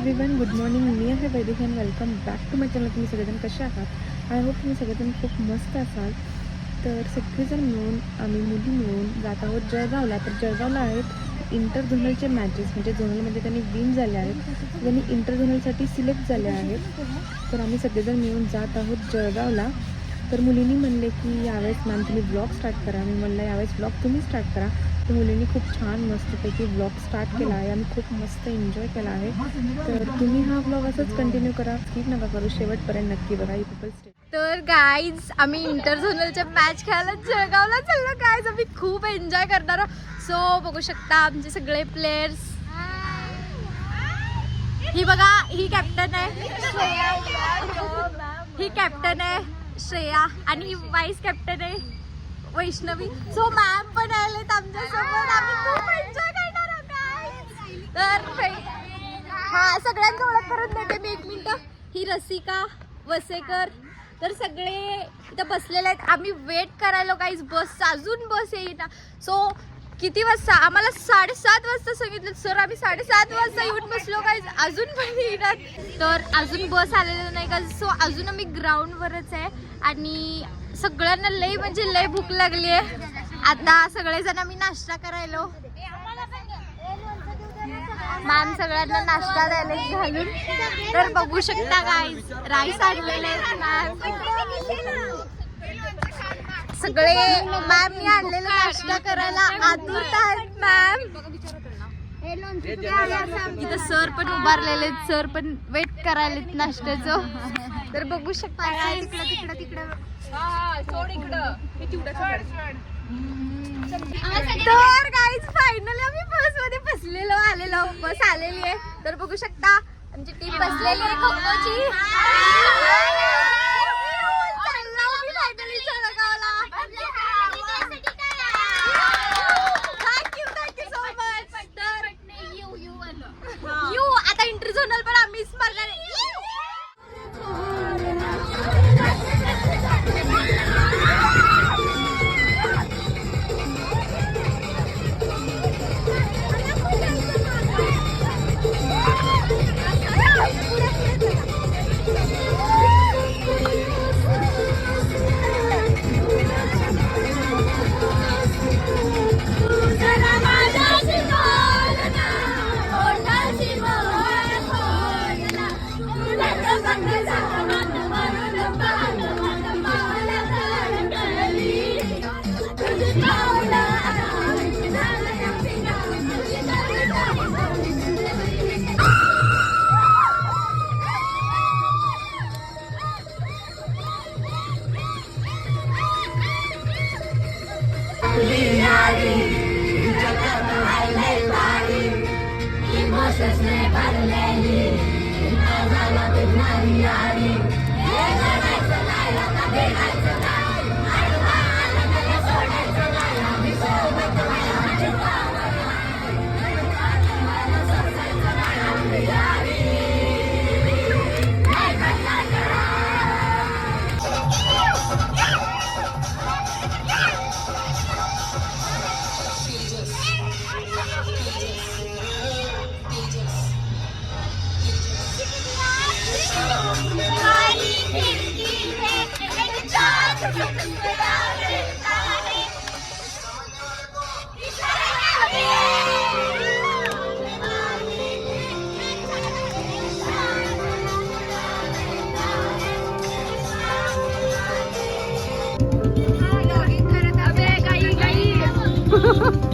Everyone good morning मी आहे Vaidik and welcome back to my channel तुम्ही सगळेजण कसे आहात? आय होप तुम्ही सगळेजण खूप मस्त असाल. तर सगळेजण मिळून आम्ही मुली मिळून जात आहोत जळगावला. तर जळगावला आहेत इंटर झोनलचे मॅचेस म्हणजे झोनलमध्ये त्यांनी विन झाले आहेत. त्यांनी इंटर झोनलसाठी सिलेक्ट झाले आहेत. तर आम्ही सगळेजण मिळून जात आहोत जळगावला. तर मुलींनी म्हणले की यावेळेस मॅम तुम्ही ब्लॉग स्टार्ट करा. मी म्हणलं यावेळेस ब्लॉग तुम्ही स्टार्ट करा. तर मुलींनी खूप छान मस्तपैकी ब्लॉग स्टार्ट केला आहे. आम्ही खूप मस्त एन्जॉय केला आहे. तर तुम्ही हा ब्लॉग असंच कंटिन्यू करा. स्किप नका करू. शेवटपर्यंत नक्की बघा. यू पीपल स्टे तर गाईज आम्ही इंटरझोनलच्या मॅच खेळायला जळगावला चाललो. गाईज आम्ही खूप एन्जॉय करणार सो बघू शकता आमचे सगळे प्लेयर्स ही बघा ही कॅप्टन आहे. ही कॅप्टन आहे. श्रेया. आणि वाईस कॅप्टन आहे. वैष्णवी. सो मॅम पण आलेत आमच्यासोबत. आम्ही खूप एन्जॉय करणार आहोत तर हा सगळ्यांचं ओळख करून देते मी एक मिनिट. ही रसिका वसेकर. तर सगळे इथं बसलेले आहेत. आम्ही वेट करायला काहीच बस अजून बस येईना. सो किती वाजता? आम्हाला साडेसात वाजता सांगितलं. सर आम्ही साडेसात वाजता येऊन बसलो काय अजून पण येणार. तर अजून बस आलेलं नाही का सो अजून आम्ही ग्राउंडवरच आहे. आणि सगळ्यांना लई म्हणजे लई भूक लागली आहे. आता सगळेजण आम्ही नाश्ता करायलो. मॅम सगळ्यांना नाश्ता द्यायला घालून. तर बघू शकता गाईज राईस आणलेले मॅम. सगळे मॅम मी आणलेलं नाश्ता करायला आतुरत आहेत मॅम इथं सर पण उभारलेले आहेत. सर पण वेट करायलेत नाश्त्याचं. तर बघू शकता guys. तर गाईज फायनली आम्ही बसमध्ये बसलेलो आलेलो. बस आलेली आहे. तर बघू शकता आमची टीम बसलेली आहे यू आता इंटरझोनल पण आम्हीच मारणार Ha ha ha!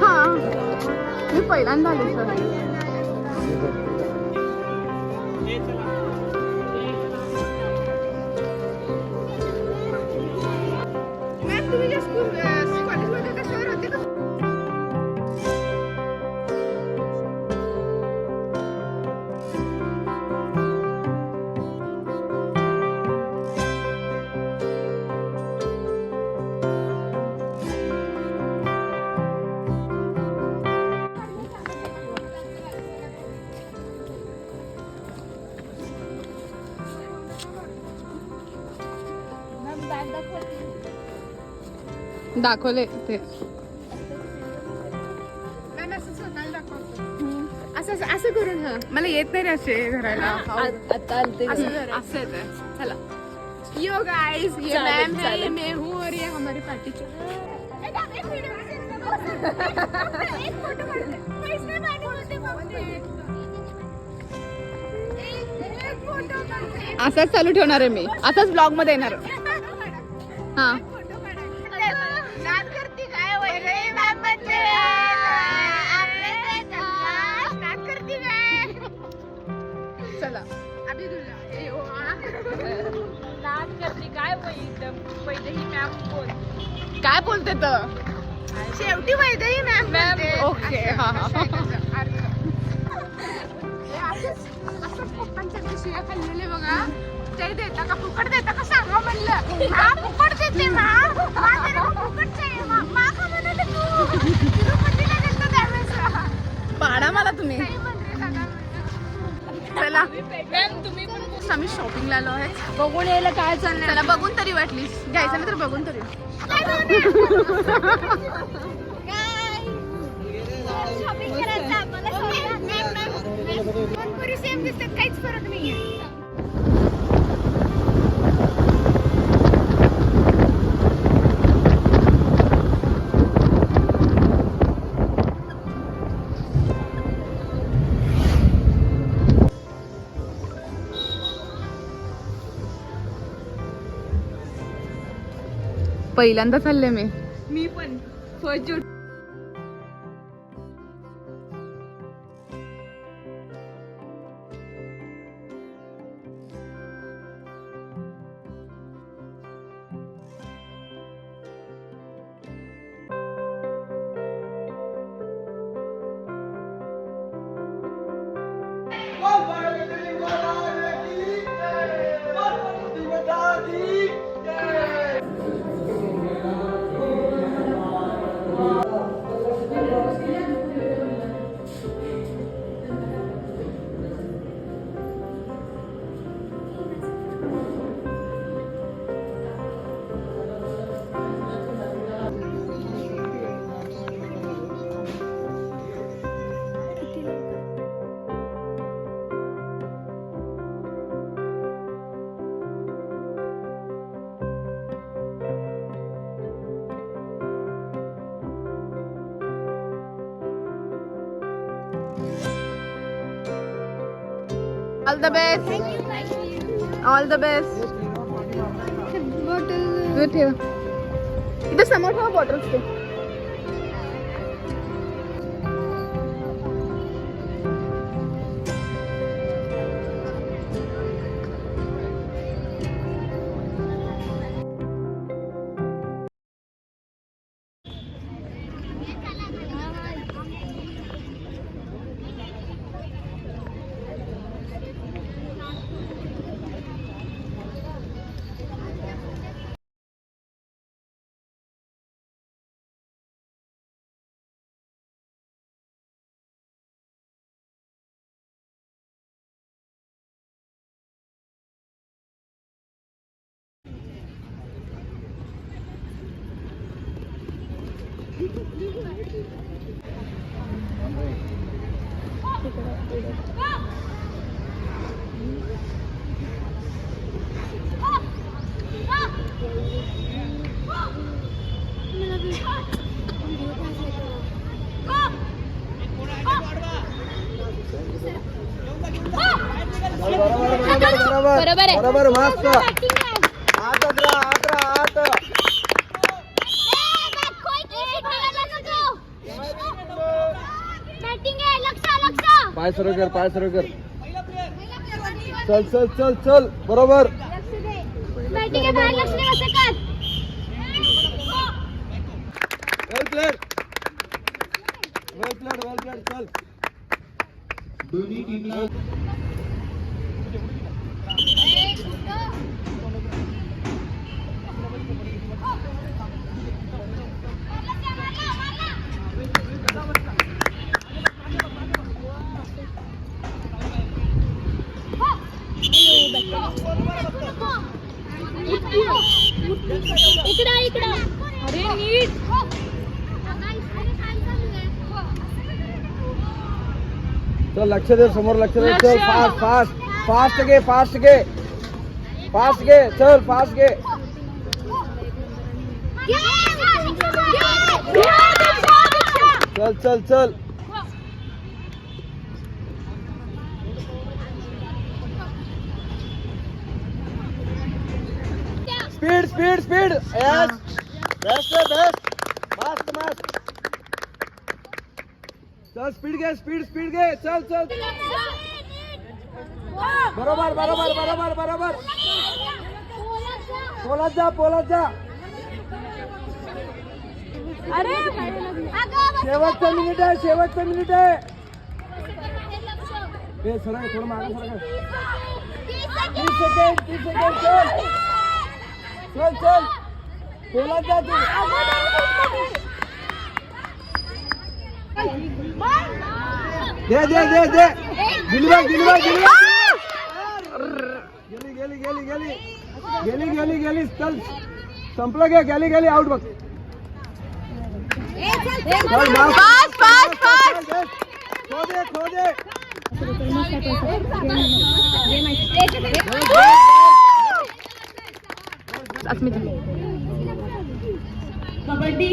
हा. मी पहिल्यांदा आले सर. दाखवले ते. असं असं- असं करून हा. मला येत नाही असे धरायला. आता असं येतं. चला. यो गाइस ये मैम है ये मैं हूँ और ये हमारे पार्टी असाच चालू ठेवणार आहे मी. असाच ब्लॉगमध्ये येणार हा. काय बोलते तर शेवटी वैदही मॅम ओके हा हा. खाल्लेले बघा. ते देता का फुकट देता का सांगा म्हणलं. हा फुकट देते मा. मा तेरे को फुकट चाहिए मा मा का म्हणाले तू. तिरुपतीला गेलतो त्यावेळेस. पाडा मला तुम्ही. चला. तुम्ही आम्ही शॉपिंगला आलो आहे. बघून यायला काय चाललंय? चला बघून तरी वाटली घ्यायचं नाही तर बघून तरी. सेम दिसतात काहीच फरक नाहीये. पहिल्यांदा चालले मी. मी पण. First all the best all the best ठेव इथे समोर ठेवा बॉटल्स ते बरोबर आहे बरोबर मस्त आतच राहा आत राहा आत बॅटिंग आहे लक्ष लक्ष पाय सरळ कर पाय सरळ लक्ष दे समोर लक्ष दे चल फास्ट फास्ट फास्ट घे फास्ट घे फास्ट घे चल फास्ट घे चल चल चल। Speed speed speed yes best best मस्त मस्त चल स्पीड घे स्पीड स्पीड घे. चल चल. बरोबर बरोबर बरोबर बरोबर. पोलात जा पोलात जा. अरे शेवटचं मिनिट आहे शेवटचं मिनिट आहे. ए सरळ थोडं मागे सरळ तीस सेकंड तीस सेकंड चल. चल चल. पोलात जा तू. दे दे दे दे। गेली बघ गेली बघ गेली बघ. गेली गेली गेली गेली गेली गेली गेली चल। संपलं घे गेली गेली आउट बघ पाच पाच चल, चल. खो दे खो दे। Kabaddi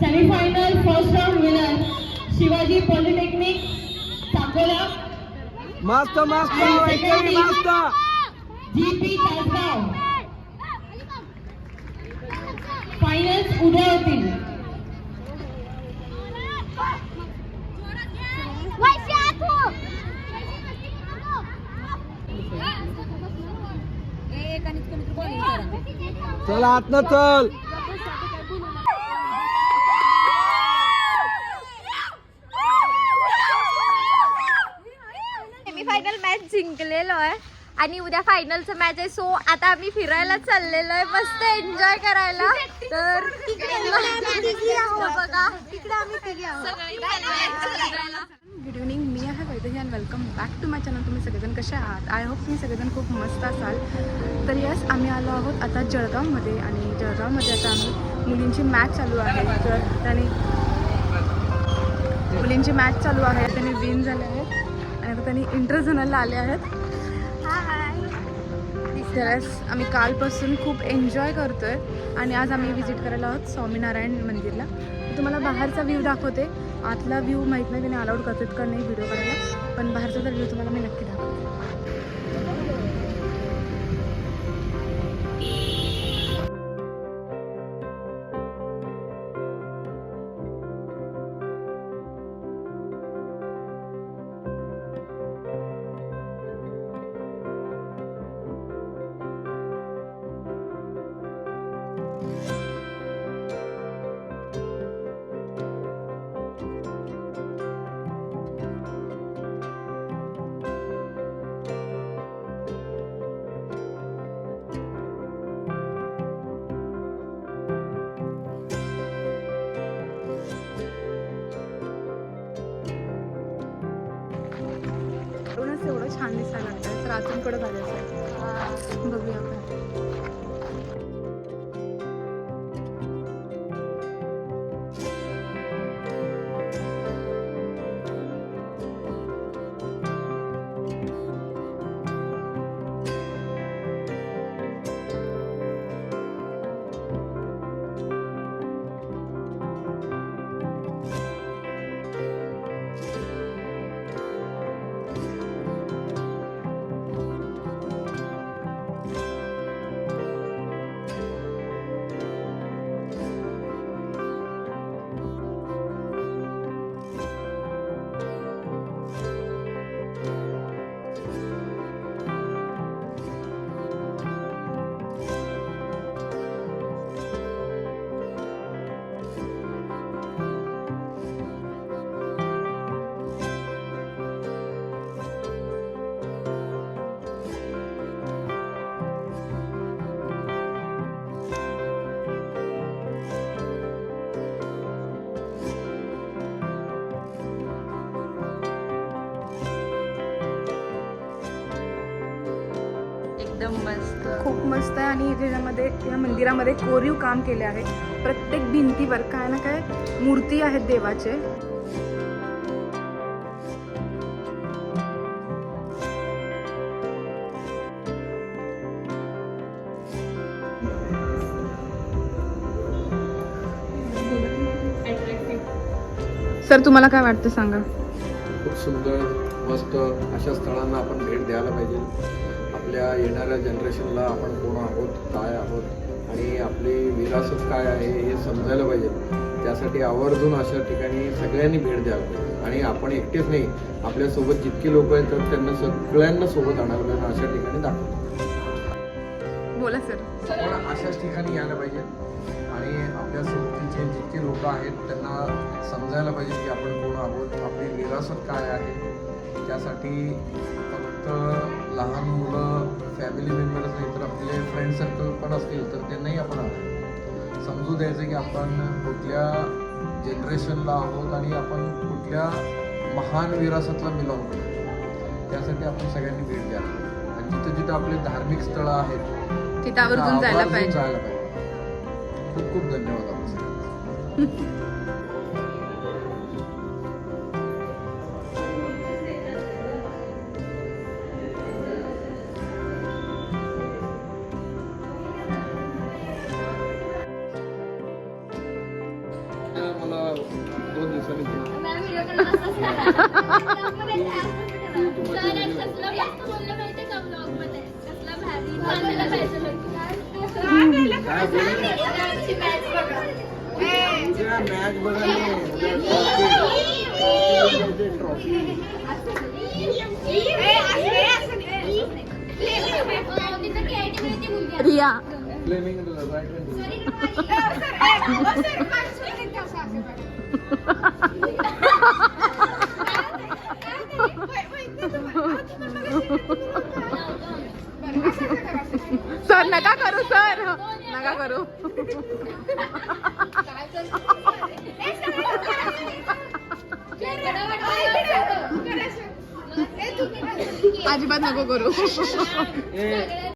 semifinal first Shivaji polytechnic Sangola मस्त मस्त एकदम मस्त जीपी तासगाव फायनल्स उद्या होतील. चल आतनं चल. मॅच जिंकलेलो आहे. आणि उद्या फायनलचं मॅच आहे सो आता आम्ही फिरायला चाललेलो आहे. मस्त एन्जॉय करायला. तर बघा. गुड इव्हनिंग मी आहे Vaidehi and welcome back to my channel तुम्ही सगळेजण कसे आहात? आय होप तुम्ही सगळेजण खूप मस्त असाल. तर यस आम्ही आलो आहोत आता जळगावमध्ये. आणि जळगावमध्ये आता आम्ही मुलींची मॅच चालू आहे. तर त्याने मुलींची मॅच चालू आहे. त्यांनी विन झाले आहेत आणि आता त्यांनी इंटरझोनलला आले आहेत. त्यावेळेस आम्ही कालपासून खूप एन्जॉय करतोय. आणि आज आम्ही विजिट करायला आहोत स्वामीनारायण मंदिरला. मी तुम्हाला बाहेरचा व्ह्यू दाखवते. आतला व्ह्यू माहीत नाही त्याने अलाउड करतात का नाही व्हिडिओ करायला पण बाहेरचा तर व्ह्यू तुम्हाला मी नक्की दाखवते. लागतं तर आतून खूप मस्त आहे आणि त्याच्यामध्ये या मंदिरामध्ये कोरीव काम केले आहे. प्रत्येक भिंतीवर काय ना काय मूर्ती आहेत देवाचे. सर तुम्हाला काय वाटतं सांगा? खूप सुंदर मस्त अशा स्थळांना आपण भेट द्यायला पाहिजे. आपल्या येणाऱ्या जनरेशनला आपण कोण आहोत काय आहोत आणि आपली विरासत काय आहे हे समजायला पाहिजे. त्यासाठी आवर्जून अशा ठिकाणी सगळ्यांनी भेट पाहिजे आणि आपण एकटेच नाही आपल्यासोबत जितके लोक आहेत तर त्यांना सगळ्यांना सोबत आणायला पाहिजे अशा ठिकाणी दाखवतो. बोला सर. आपण अशाच ठिकाणी यायला पाहिजे. आणि आपल्या सोबतीचे जितके लोक आहेत त्यांना समजायला पाहिजे की आपण कोण आहोत आपली विरासत काय आहे. त्यासाठी फक्त लहान मुलं फॅमिली मेंबर्स नाही तर आपले फ्रेंड सर्कल पण असतील तर त्यांनाही आपण. समजू द्यायचं की आपण कुठल्या जनरेशनला आहोत आणि आपण कुठल्या महान विरासतला करतो त्यासाठी आपण सगळ्यांनी भेट पाहिजे. आणि जिथं जिथं आपले धार्मिक स्थळं आहेत तिथं आवर्जून जायला पाहिजे खूप खूप धन्यवाद आपण सगळ्यांचे. रिया. सर नका करू सर. नका करू. अजिबात नको करू